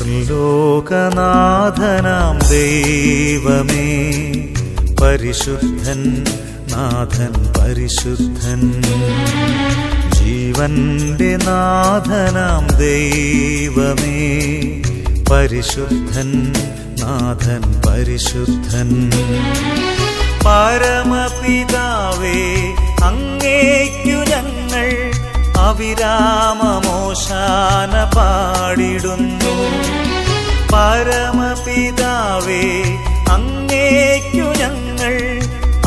സ്വർലോകനാഥനാം ദൈവമേ. പരിശുദ്ധൻ നാഥൻ പരിശുദ്ധൻ. ജീവന്റെ നാഥനാം ദൈവമേ. പരിശുദ്ധൻ നാഥൻ പരിശുദ്ധൻ. പരമപിതാവേ അങ്ങേക്കു അവിരാമമോശാന പാടിടുന്നു. പരമപിതാവേ അങ്ങേക്കു ഞങ്ങൾ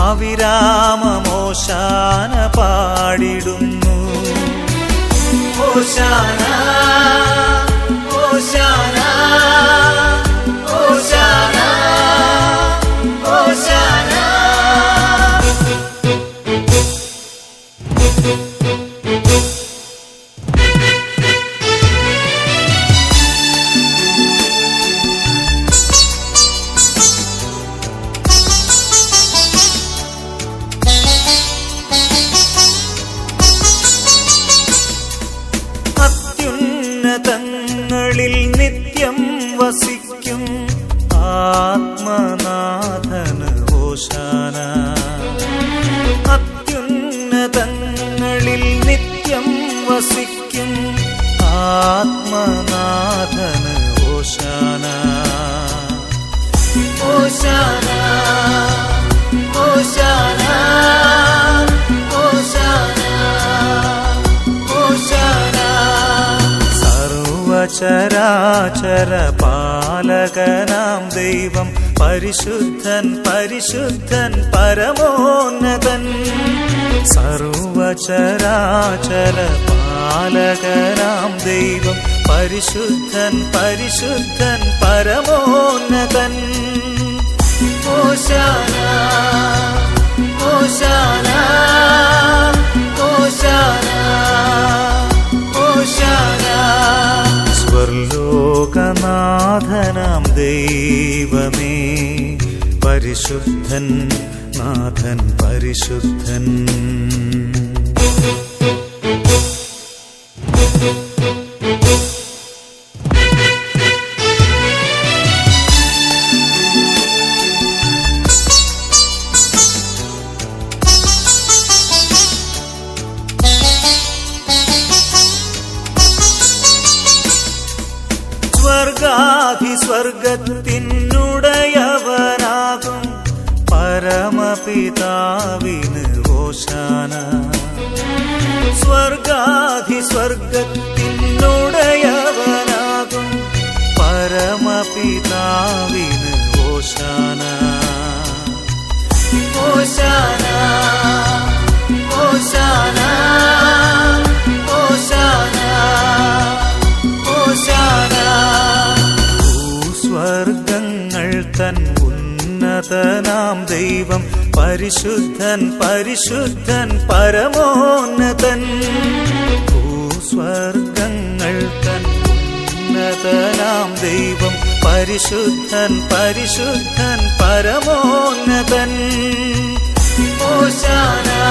അവിരാമമോശാന പാടിടുന്നു. ഓശാന നിത്യം വസിക്കും ആത്മനാഥന് ഓശാന ഓശാന ഓശാന. സർവചരാചര പാലകനാം ദൈവം പരിശുദ്ധൻ പരിശുദ്ധൻ പരമോന്നതൻ സർവചരാചര പാലകരാം ദൈവം പരിശുദ്ധൻ പരിശുദ്ധൻ പരമോന്നതൻ. ഓശാന. സ്വർലോകനാഥനാം ദൈവമേ. പരിശുദ്ധൻ നാഥൻ പരിശുദ്ധൻ. സ്വർഗത്തിനുടയവനാകും പരമപിതാവിന് ഓശാന. സ്വർഗാധി സ്വർഗത്തിനുടയവനാകും പരമപിതാവിന് ഓശാന. ഓശാന ഉന്നതനാം ദൈവം പരിശുദ്ധൻ പരിശുദ്ധൻ പരമോന്നതൻ. ഭൂസ്വർഗങ്ങൾ തൻ ഉന്നതനാം ദൈവം പരിശുദ്ധൻ പരിശുദ്ധൻ പരമോന്നതൻ. ഓശാന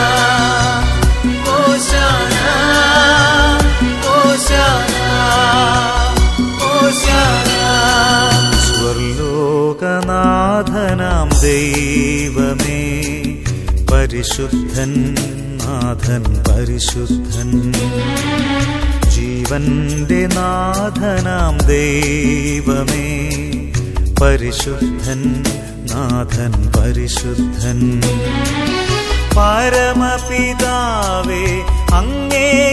ദൈവമേ പരിശുദ്ധൻ നാഥൻ പരിശുദ്ധൻ. ജീവന്റെ നാഥനാം ദൈവമേ പരിശുദ്ധൻ നാഥൻ പരിശുദ്ധൻ. പരമപിതാവേ അങ്ങേ